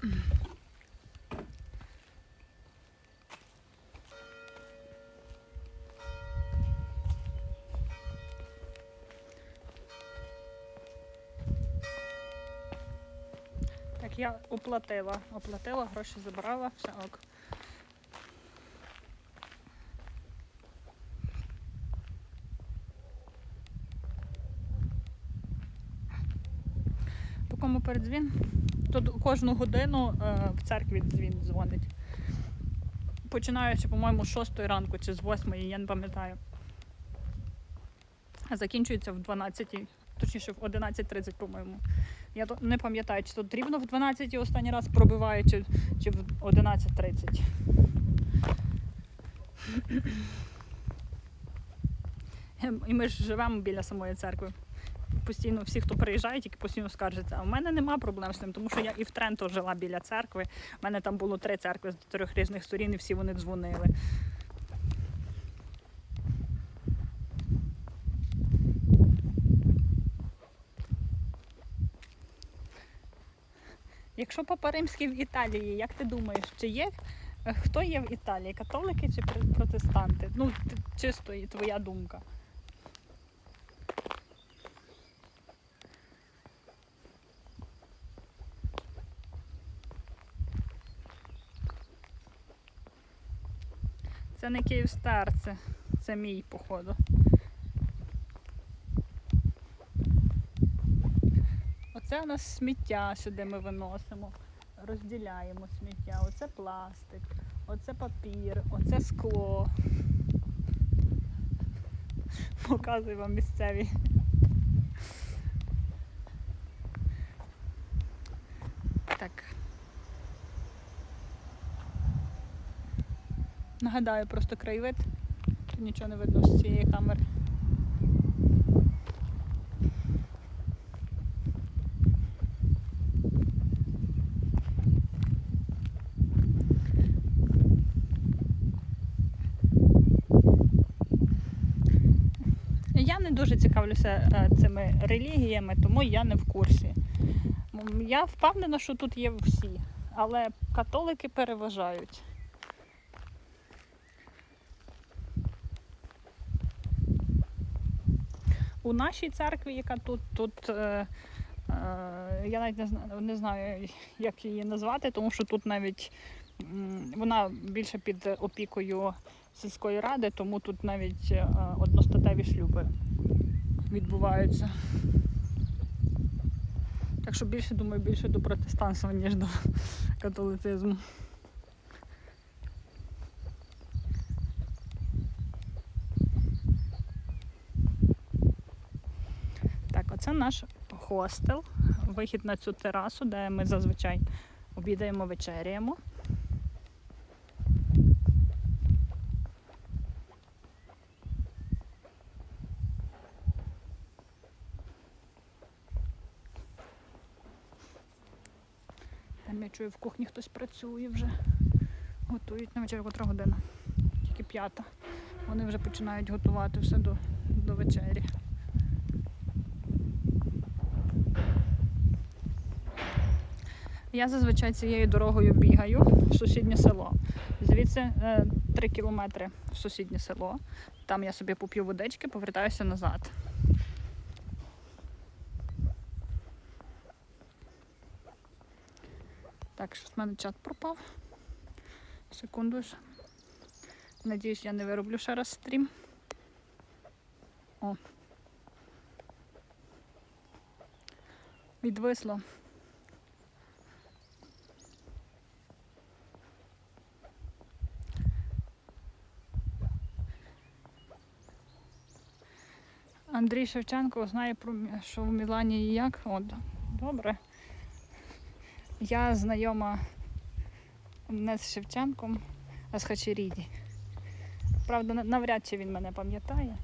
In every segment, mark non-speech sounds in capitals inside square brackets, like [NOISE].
Так, я оплатила. Оплатила, гроші забрала, все ок. Кому передзвін? Кожну годину е, в церкві дзвін дзвонить. Починаючи, по-моєму, з 6 ранку чи з 8, я не пам'ятаю. А закінчується в 12, точніше в 11.30, по-моєму. Я не пам'ятаю, чи тут рівно в 12 останній раз пробиває, чи, чи в 11.30. Ем, І ми ж живемо біля самої церкви. Постійно всі, хто приїжджає, тільки постійно скаржаться. А в мене нема проблем з тим, тому що я і в Тренто жила біля церкви. У мене там було три церкви з чотирьох різних сторін, і всі вони дзвонили. Якщо Папа Римський в Італії, як ти думаєш, чи є е, хто є в Італії? Католики чи пр- протестанти? Ну, чисто і твоя думка. Це не Київстар, це, це мій, походу. Оце у нас сміття сюди ми виносимо, розділяємо сміття. Оце пластик, оце папір, оце скло. Показую вам місцеві. Нагадаю просто краєвид. Тут нічого не видно з цієї камери. Я не дуже цікавлюся е, цими релігіями, тому я не в курсі. Я впевнена, що тут є всі, але католики переважають. У нашій церкві, яка тут, тут е, е, я навіть не знаю, не знаю, як її назвати, тому що тут навіть вона більше під опікою сільської ради, тому тут навіть е, одностатеві шлюби відбуваються. Так що більше, думаю, більше до протестантства, ніж до католицизму. Оце наш хостел, вихід на цю терасу, де ми зазвичай обідаємо, вечеряємо. Там я чую, в кухні хтось працює вже. Готують на вечерю котра година. Тільки п'ята. Вони вже починають готувати все до, до вечері. Я зазвичай цією дорогою бігаю в сусіднє село. Звідси е, 3 кілометри в сусіднє село. Там я собі поп'ю водички, повертаюся назад. Так, щось в мене чат пропав. Секунду ж. Надіюсь, я не вироблю ще раз стрім. О. Відвисло. Андрій Шевченко знає про що в Мілані і як. От, добре. Я знайома не з Шевченком, а з Хачеріді. Правда, навряд чи він мене пам'ятає.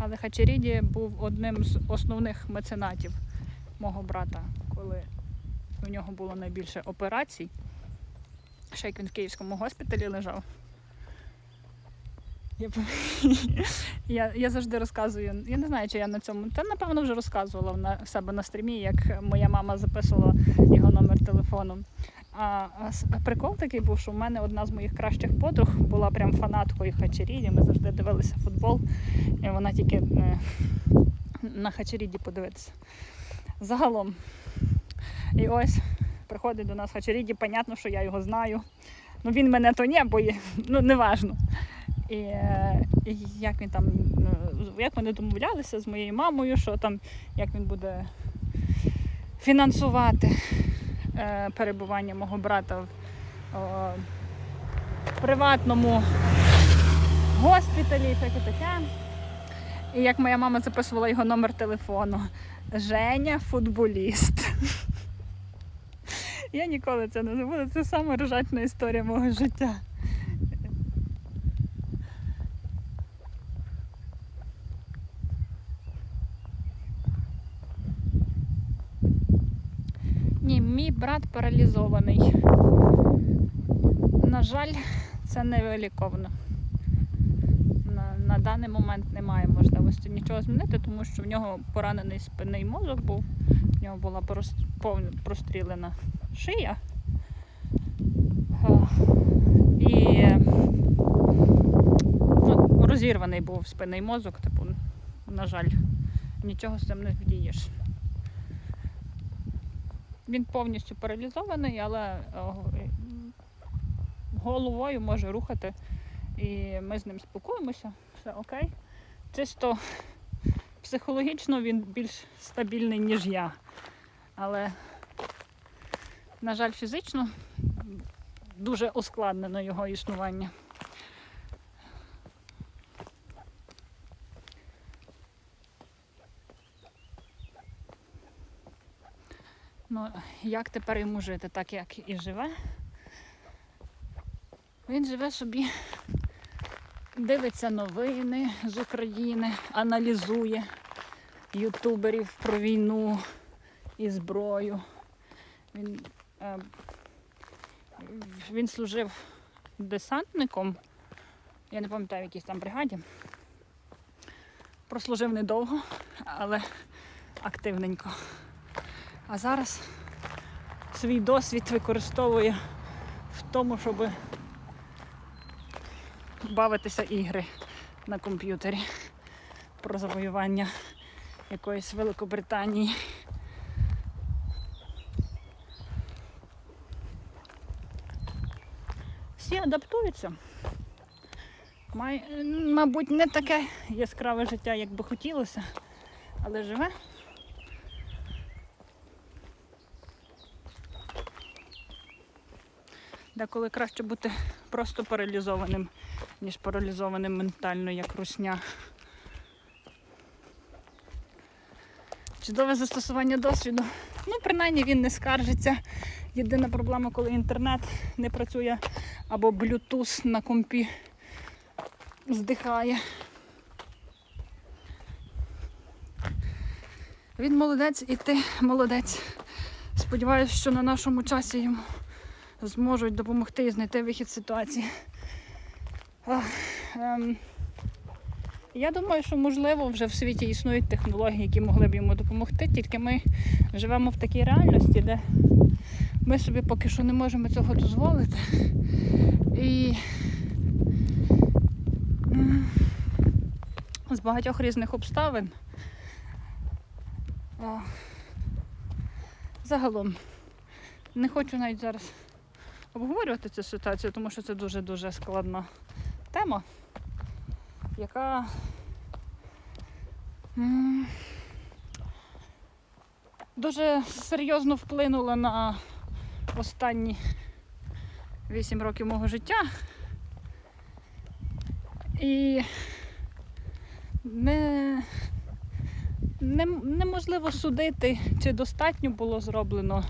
Але Хачеріді був одним з основних меценатів мого брата, коли у нього було найбільше операцій. Ще як він в Київському госпіталі лежав. [LAUGHS] Я, я, завжди розказую. Я не знаю, чи я на цьому. Та напевно вже розказувала на в себе на стрімі, як моя мама записувала його номер телефону. А, а прикол такий був, що в мене одна з моїх кращих подруг була прям фанаткою Хачеріді. Ми завжди дивилися футбол, і вона тільки е, на Хачеріді подивитися. Загалом. І ось приходить до нас Хачеріді, понятно, що я його знаю. Ну він мене то ні, бо ну неважно. І, і як він там, е, як вони домовлялися з моєю мамою, що там, як він буде фінансувати е, перебування мого брата в приватному госпіталі, і таке таке. І як моя мама записувала його номер телефону. Женя футболіст. [LAUGHS] Я ніколи це не забуду. Це саме рожачна історія мого життя. Ні, мій брат паралізований. На жаль, це не виліковно. На, на даний момент немає можливості нічого змінити, тому що в нього поранений спинний мозок був, в нього була прос- прострілена шия. І ну, розірваний був спинний мозок, типу, на жаль, нічого з цим не вдієш. Він повністю паралізований, але е, головою може рухати. І ми з ним спілкуємося, все окей. Чисто психологічно він більш стабільний, ніж я. Але, на жаль, фізично дуже ускладнено його існування. Ну, як тепер йому жити, так як і живе? Він живе собі, дивиться новини з України, аналізує ютуберів про війну і зброю. Він, е, він служив десантником, я не пам'ятаю, в якійсь там бригаді. Прослужив недовго, але активненько. А зараз свій досвід використовує в тому, щоб бавитися ігри на комп'ютері про завоювання якоїсь Великобританії. Всі адаптуються. Май, мабуть, не таке яскраве життя, як би хотілося, але живе. Деколи краще бути просто паралізованим, ніж паралізованим ментально, як русня. Чудове застосування досвіду. Ну, принаймні він не скаржиться. Єдина проблема, коли інтернет не працює або Bluetooth на компі здихає. Він молодець і ти молодець. Сподіваюсь, що на нашому часі йому зможуть допомогти і знайти вихід з ситуації. Ем, я думаю, що можливо вже в світі існують технології, які могли б йому допомогти, тільки ми живемо в такій реальності, де ми собі поки що не можемо цього дозволити. І з багатьох різних обставин. Загалом не хочу навіть зараз обговорювати цю ситуацію, тому що це дуже-дуже складна тема, яка дуже серйозно вплинула на останні 8 років мого життя. І не, не, неможливо судити, чи достатньо було зроблено,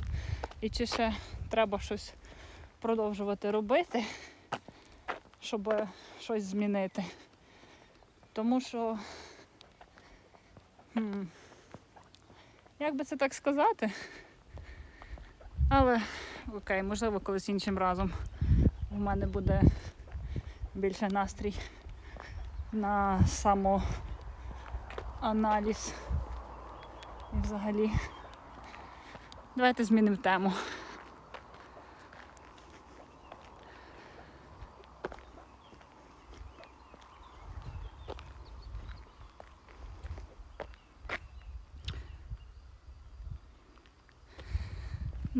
і чи ще треба щось продовжувати робити, щоб щось змінити. Тому що, хм, як би це так сказати? Але окей, можливо, колись іншим разом у мене буде більше настрій на самоаналіз. І взагалі. Давайте змінимо тему.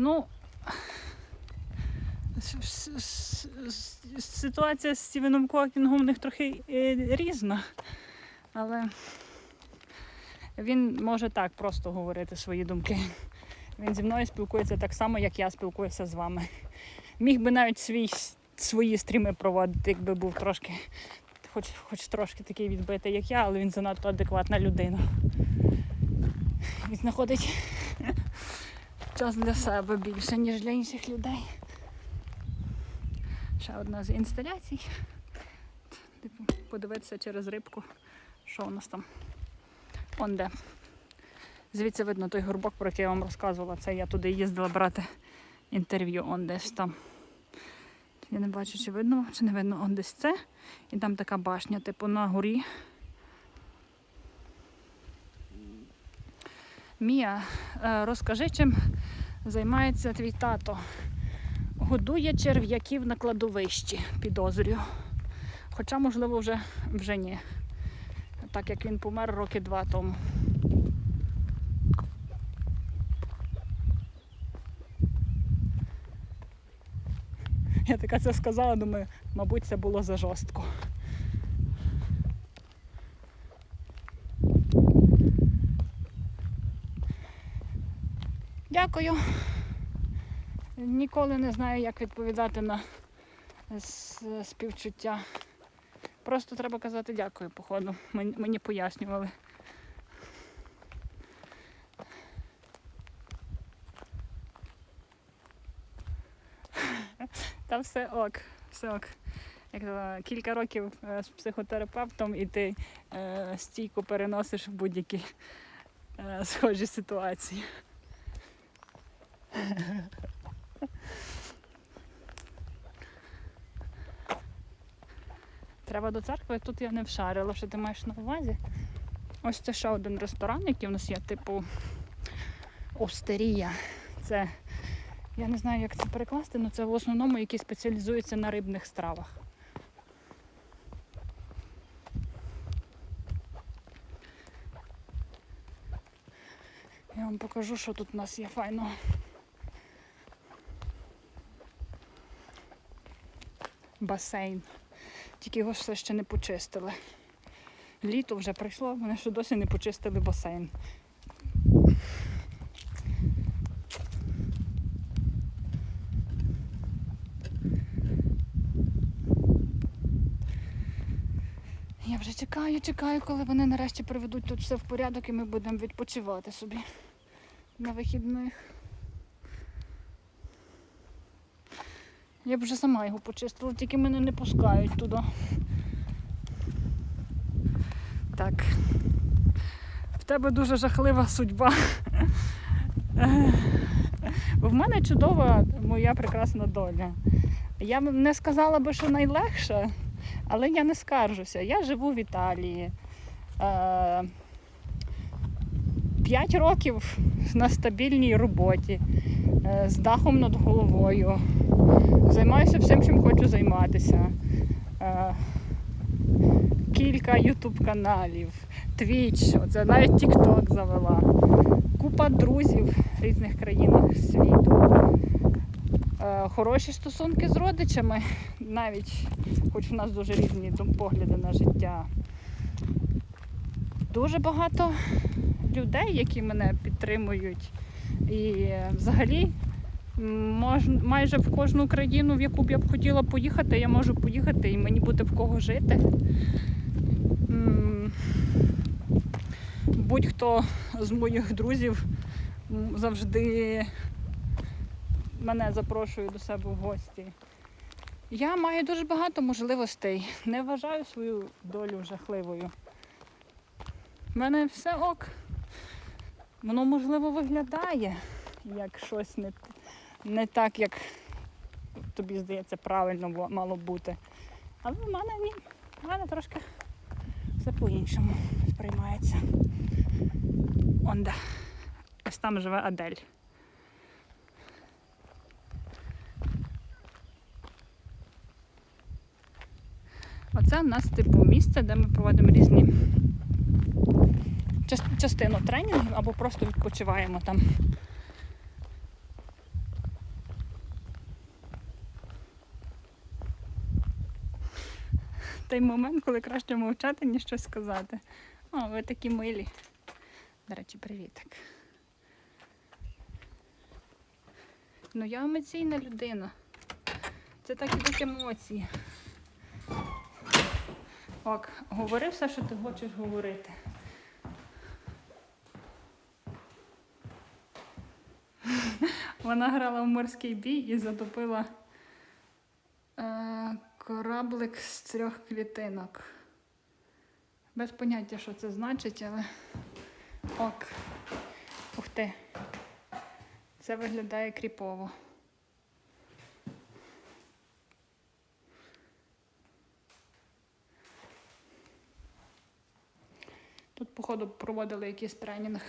Ну, ситуація з Стівеном Кокінгом у них трохи е, різна, але він може так просто говорити свої думки. Він зі мною спілкується так само, як я спілкуюся з вами. Міг би навіть свій, свої стріми проводити, якби був трошки, хоч, хоч трошки такий відбитий, як я, але він занадто адекватна людина. Він знаходить час для себе більше, ніж для інших людей. Ще одна з інсталяцій. Типу, подивитися через рибку, що у нас там. Он де. Звідси видно той горбок, про який я вам розказувала. Це я туди їздила брати інтерв'ю. Он десь там. Я не бачу, чи видно, чи не видно. Он десь це. І там така башня, типу на горі. Мія, е, розкажи, чим займається твій тато. Годує черв'яків на кладовищі, підозрюю. Хоча, можливо, вже, вже ні. Так як він помер роки два тому. Я така це сказала, думаю, мабуть, це було за Дякую. Ніколи не знаю, як відповідати на співчуття. Просто треба казати дякую, походу. Мені, пояснювали. Та все ок, все ок. Як то, кілька років е, з психотерапевтом і ти е, стійко переносиш будь-які е, схожі ситуації. [LAUGHS] Треба до церкви, тут я не вшарила, що ти маєш на увазі. Ось це ще один ресторан, який у нас є, типу Остерія. Це, я не знаю, як це перекласти, але це в основному який спеціалізується на рибних стравах. Я вам покажу, що тут у нас є файного. Басейн. Тільки його все ще не почистили. Літо вже прийшло, вони ще досі не почистили басейн. Я вже чекаю, чекаю, коли вони нарешті приведуть тут все в порядок і ми будемо відпочивати собі на вихідних. Я б вже сама його почистила, тільки мене не пускають туди. Так. В тебе дуже жахлива судьба. Бо В мене чудова моя прекрасна доля. Я б не сказала би, що найлегша, але я не скаржуся. Я живу в Італії. Е, П'ять років на стабільній роботі, е, з дахом над головою. Займаюся всім, чим хочу займатися. Е, Кілька ютуб каналів, Twitch, оце навіть TikTok завела. Купа друзів в різних країнах світу. Е, Хороші стосунки з родичами, навіть хоч у нас дуже різні погляди на життя. Дуже багато людей, які мене підтримують. І взагалі мож, майже в кожну країну, в яку б я б хотіла поїхати, я можу поїхати і мені буде в кого жити. Будь-хто з моїх друзів завжди мене запрошує до себе в гості. Я маю дуже багато можливостей. Не вважаю свою долю жахливою. У мене все ок. Воно, можливо, виглядає як щось не, не так, як тобі здається, правильно мало бути. Але в мене ні. В мене трошки все по-іншому сприймається. Онде. Ось там живе Адель. Оце в нас типу місце, де ми проводимо різні частину тренінгів або просто відпочиваємо там. Той момент, коли краще мовчати, ніж щось сказати. О, ви такі милі. До речі, привітик. Ну, я емоційна людина. Це так ідуть емоції. Ок, говори все, що ти хочеш говорити. Вона грала в морський бій і затопила е, кораблик з трьох клітинок. Без поняття, що це значить, але ок. Ух ти. Це виглядає кріпово. Тут, походу, проводили якийсь тренінг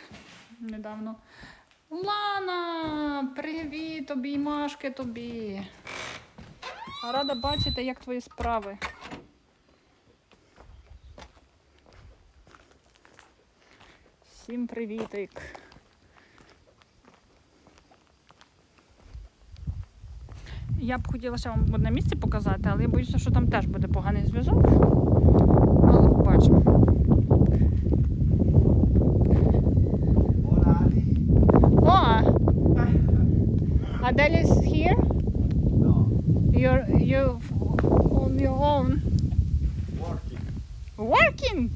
недавно. Лана! Привіт, обіймашки тобі. Рада бачити, як твої справи. Всім привітик. Я б хотіла ще вам одне місце показати, але я боюся, що там теж буде поганий зв'язок. Але побачимо. Adele is here? No, You're you on your own. working Working?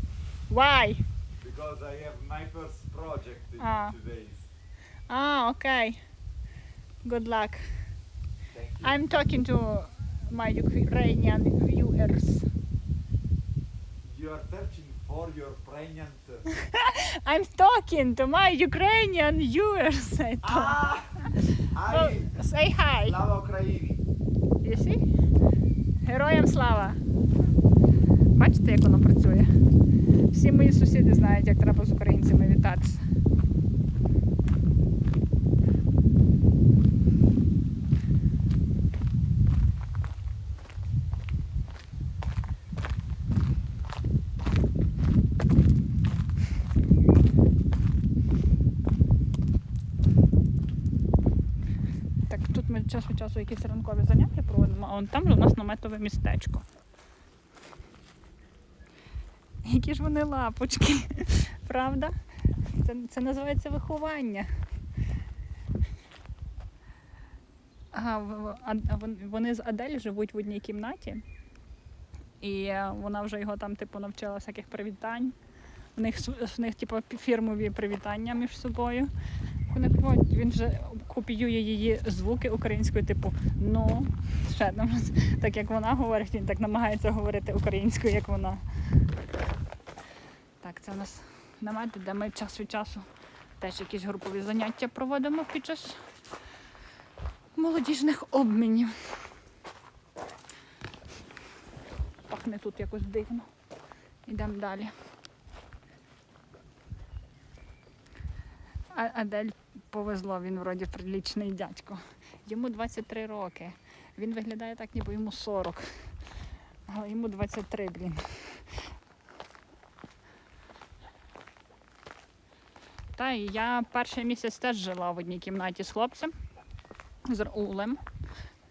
Why? because I have my first project in Ah. two days. Ah, okay. Good luck. Thank you. I'm talking to my Ukrainian viewers. You are searching for your pregnant. [LAUGHS] I'm talking to my Ukrainian viewers. I thought. ah! Say hi. слава Україні! You see? Героям слава! Бачите, як воно працює? Всі мої сусіди знають, як треба з українцями вітатися. Так, тут ми час від часу якісь ранкові заняття проводимо, а вон там у нас наметове містечко. Які ж вони лапочки, [LAUGHS] правда? Це, це називається виховання. А- а вони з Адель живуть в одній кімнаті, і вона вже його там, типу, навчила всяких привітань. В них, в них типу, фірмові привітання між собою. Вони він вже копіює її звуки українською, типу ну, ще там, так як вона говорить, він так намагається говорити українською, як вона. Так, це у нас намет, де ми час від часу теж якісь групові заняття проводимо під час молодіжних обмінів. Пахне тут якось дивно. Йдемо далі. Адель повезло, він вроді прилічний дядько. Йому 23 роки. Він виглядає так, ніби йому 40. Але йому 23, блін. Та і я перший місяць теж жила в одній кімнаті з хлопцем, з Раулем,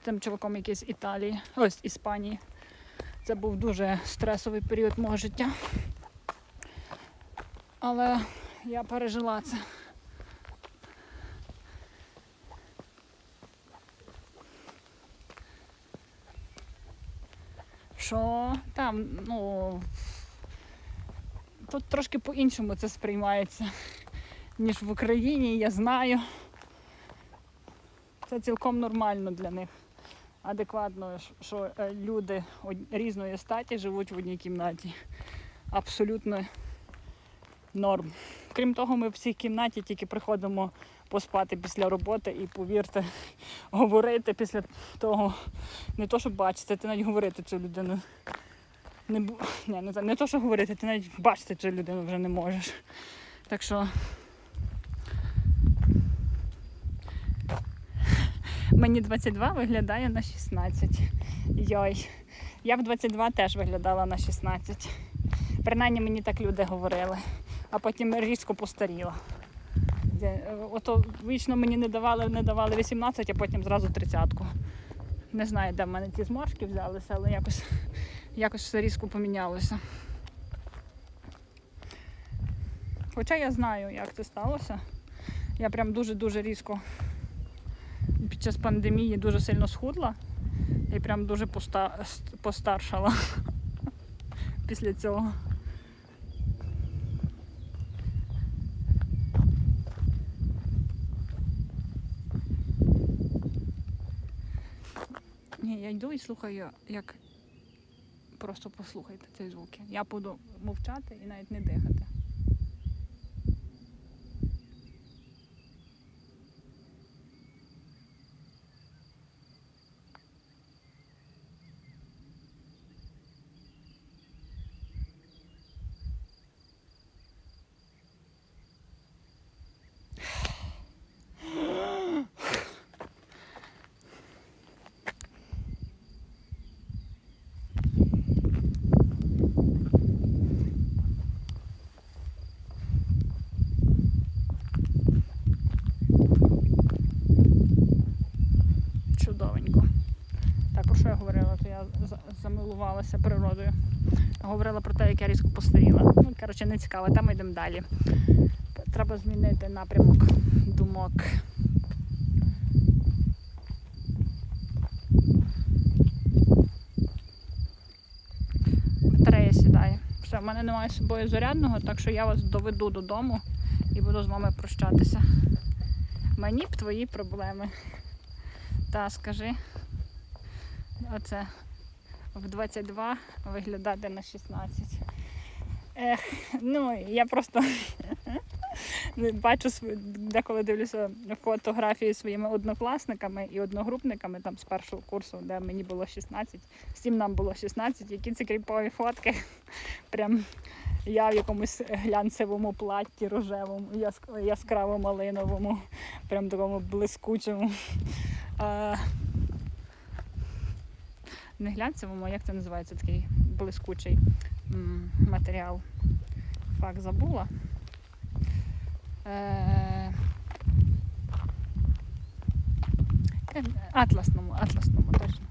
тим чуваком, який з Італії, ось з Іспанії. Це був дуже стресовий період мого життя. Але я пережила це. Що там, ну. Тут трошки по-іншому це сприймається, ніж в Україні, я знаю. Це цілком нормально для них. Адекватно, що е, люди різної статі живуть в одній кімнаті. Абсолютно норм. Крім того, ми в цій кімнаті тільки приходимо поспати після роботи і повірте, [LAUGHS] говорити після того, не то, щоб бачити, ти навіть говорити цю людину не, [LAUGHS] не, не, не то, що говорити, ти навіть бачити цю людину вже не можеш. Так що [LAUGHS] мені 22 виглядає на 16. Йой. Я в 22 теж виглядала на 16. Принаймні мені так люди говорили, а потім різко постаріла. Е, Ото вічно мені не давали, не давали 18, а потім зразу 30-ку. Не знаю, де в мене ті зморшки взялися, але якось, якось все різко помінялося. Хоча я знаю, як це сталося. Я прям дуже-дуже різко під час пандемії дуже сильно схудла і прям дуже поста- постаршала [LAUGHS] після цього. Ні, я йду і слухаю, як просто послухайте ці звуки. Я буду мовчати і навіть не дихати. Чудовенько. Так, про що я говорила? То я за- замилувалася природою. Говорила про те, як я різко постаріла. Ну, коротше, не цікаво, там йдемо далі. Треба змінити напрямок думок. Батарея сідає. Все, в мене немає з собою зарядного, так що я вас доведу додому і буду з вами прощатися. Мені б твої проблеми. Та скажи. Оце в 22 виглядати на 16. Ех, ну я просто [LAUGHS] бачу деколи дивлюся фотографії своїми однокласниками і одногрупниками там з першого курсу, де мені було 16, всім нам було 16, які ці кріпові фотки. Прям я в якомусь глянцевому платті рожевому, яскраво малиновому, прям такому блискучому. Не глянцевому, а як це називається такий блискучий матеріал. Факт забула. Е, е, Атласному, атласному точно.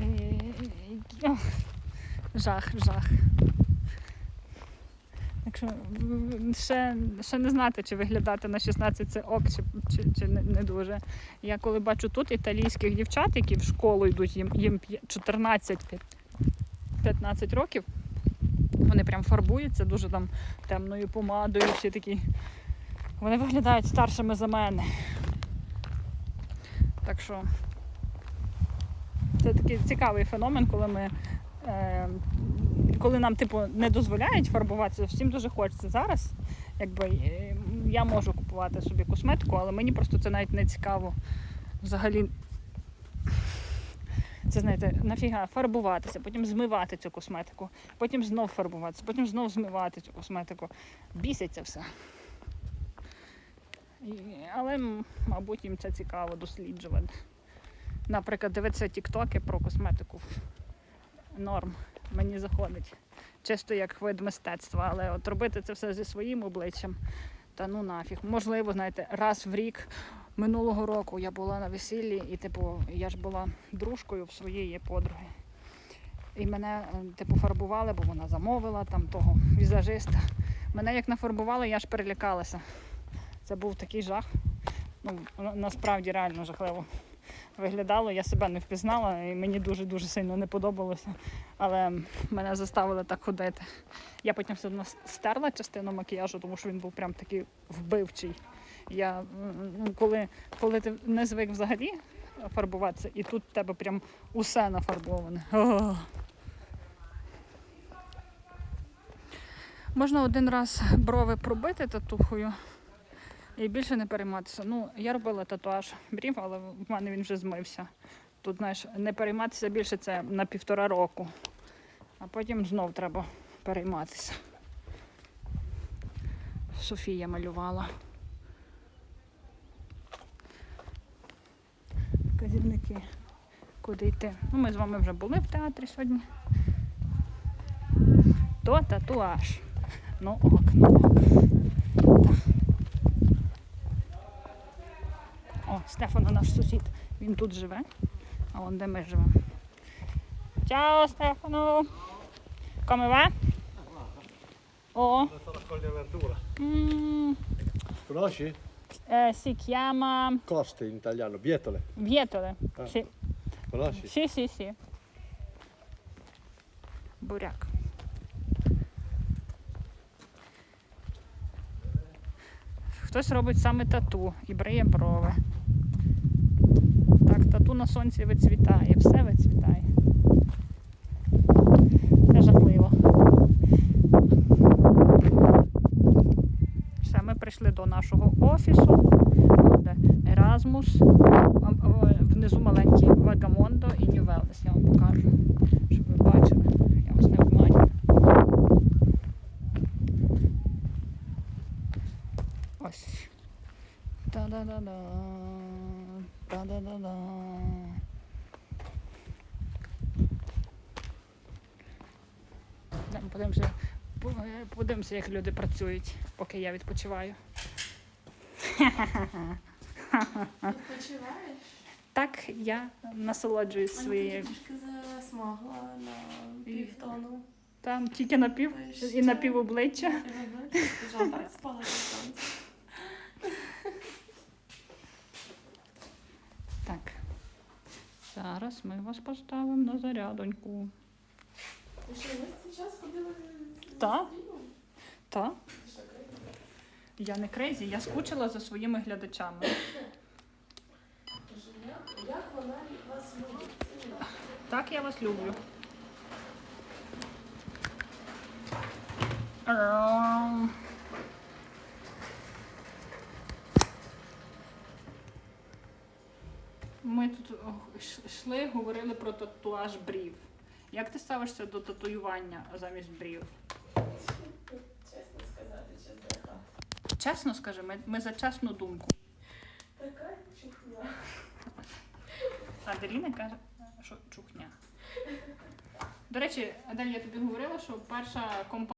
Е, Жах, жах. Ще, ще не знати, чи виглядати на 16 це ок, чи, чи, чи не, не дуже. Я коли бачу тут італійських дівчат, які в школу йдуть, їм, їм 14-15 років, вони прям фарбуються дуже там темною помадою, всі такі. Вони виглядають старшими за мене. Так що це такий цікавий феномен, коли ми. Е, коли нам, типу, не дозволяють фарбуватися, всім дуже хочеться зараз. Якби я можу купувати собі косметику, але мені просто це навіть не цікаво. Взагалі, це знаєте, нафіга фарбуватися, потім змивати цю косметику, потім знов фарбуватися, потім знов змивати цю косметику. Біситься все. Але, мабуть, їм це цікаво досліджувати. Наприклад, дивитися тіктоки про косметику. Норм. Мені заходить. Чисто як вид мистецтва, але от робити це все зі своїм обличчям. Та ну нафіг. Можливо, знаєте, раз в рік минулого року я була на весіллі, і типу, я ж була дружкою в своєї подруги. І мене, е, типу, фарбували, бо вона замовила там того візажиста. Мене як нафарбували, я ж перелякалася. Це був такий жах. Ну, насправді реально жахливо виглядало. Я себе не впізнала і мені дуже-дуже сильно не подобалося. Але мене заставили так ходити. Я потім все одно стерла частину макіяжу, тому що він був прям такий вбивчий. Я, ну, коли, коли ти не звик взагалі фарбуватися, і тут в тебе прям усе нафарбоване. Ох. Можна один раз брови пробити татухою і більше не перейматися. Ну, я робила татуаж брів, але в мене він вже змився. Тут, знаєш, не перейматися більше це на півтора року. А потім знов треба перейматися. Софія малювала. Вказівники, куди йти. Ну, ми з вами вже були в театрі сьогодні. То татуаж. Ну ок, ну. О, Стефано наш сусід. Він тут живе, а вон де ми живемо. Ciao Stefano! Come va? Oh, mm, Conosci? eh, si chiama Coste in italiano, bietole. Vietole. Ah. Sì. Conosci? Sì, sì, sì. Буряк. Хтось робить саме тату і бриє брови. Так, тату на сонці вицвітає, все вицвітає. Це жахливо. Все, ми прийшли до нашого офісу, де а внизу маленький Вагамондо і New Wellness. Я вам покажу, щоб ви бачили. Я вас не обманю. Ось. Та-да-да-да. Та-да-да-да. Йдемо, Подивимося, по- подивимося, як люди працюють, поки я відпочиваю. Відпочиваєш? Так я насолоджуюсь Мене своєю. трішки засмагла на півтону. Там тільки напів і напів обличчя. Ти так [LAUGHS] спала на. Так. Зараз ми вас поставимо на зарядоньку. Ти що, весь цей час ходила Та. Та? Я не крейзі, я скучила за своїми глядачами. Як- вона вас любить? Так я вас люблю. Ми тут йшли, говорили про татуаж брів. Як ти ставишся до татуювання замість брів? Чесно сказати, чесно. так. Чесно скажи, ми, ми за чесну думку. Така чухня. Аделіна каже, що чухня. До речі, Адель, я тобі говорила, що перша компанія.